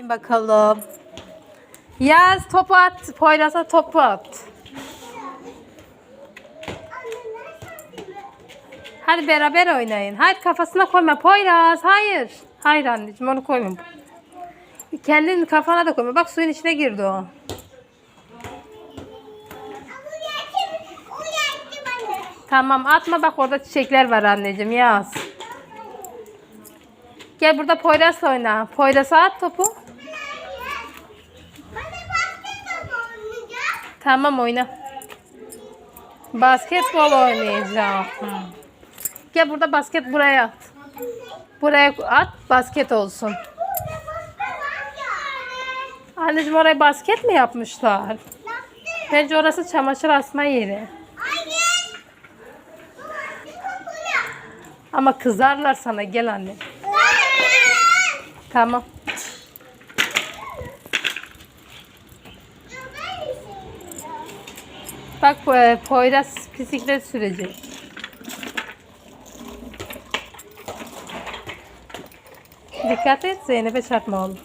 Hadi bakalım. Yaz topu at. Poyraz'a topu at. Hadi beraber oynayın. Hayır kafasına koyma Poyraz. Hayır. Hayır anneciğim onu koyma. Kendin kafana da koyma. Bak suyun içine girdi o. Tamam atma bak orada çiçekler var anneciğim yaz. Gel burada Poyraz'la oyna. Poyraz'a at topu. Tamam oyna. Basketbol oynayacağım. Gel burada basket buraya at. Buraya at basket olsun. Anneciğim oraya basket mi yapmışlar? Bence orası çamaşır asma yeri. Ama kızarlar sana gel anne. Tamam. Bak e, Poyraz bisiklet sürecek. Dikkat et Zeynep'e çarpma oğlum.